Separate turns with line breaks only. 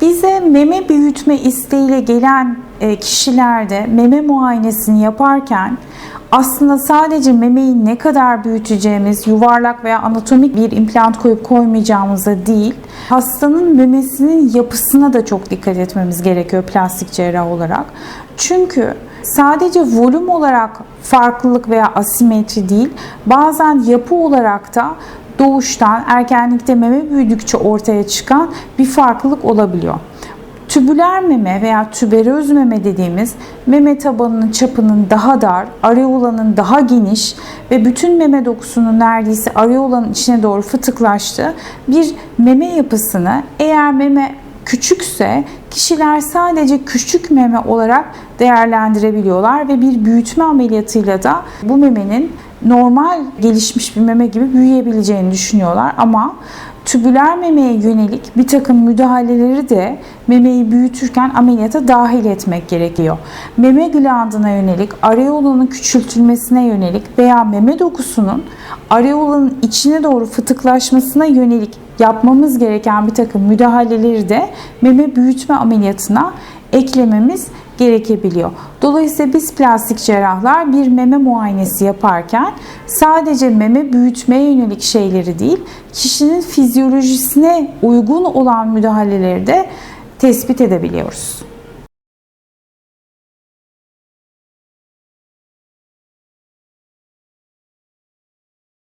Bize meme büyütme isteğiyle gelen e, kişilerde meme muayenesini yaparken aslında sadece memeyi ne kadar büyüteceğimiz, yuvarlak veya anatomik bir implant koyup koymayacağımıza değil, hastanın memesinin yapısına da çok dikkat etmemiz gerekiyor plastik cerrah olarak. Çünkü sadece volüm olarak farklılık veya asimetri değil, bazen yapı olarak da doğuştan ergenlikte meme büyüdükçe ortaya çıkan bir farklılık olabiliyor. Tübüler meme veya tüberöz meme dediğimiz meme tabanının çapının daha dar, areolanın daha geniş ve bütün meme dokusunun neredeyse areolanın içine doğru fıtıklaştığı bir meme yapısını eğer meme küçükse kişiler sadece küçük meme olarak değerlendirebiliyorlar ve bir büyütme ameliyatıyla da bu memenin normal gelişmiş bir meme gibi büyüyebileceğini düşünüyorlar ama tübüler memeye yönelik bir takım müdahaleleri de memeyi büyütürken ameliyata dahil etmek gerekiyor. Meme glandına yönelik, areolanın küçültülmesine yönelik veya meme dokusunun areolanın içine doğru fıtıklaşmasına yönelik yapmamız gereken bir takım müdahaleleri de meme büyütme ameliyatına eklememiz gerekebiliyor. Dolayısıyla biz plastik cerrahlar bir meme muayenesi yaparken sadece meme büyütmeye yönelik şeyleri değil, kişinin fizyolojisine uygun olan müdahaleleri de tespit edebiliyoruz.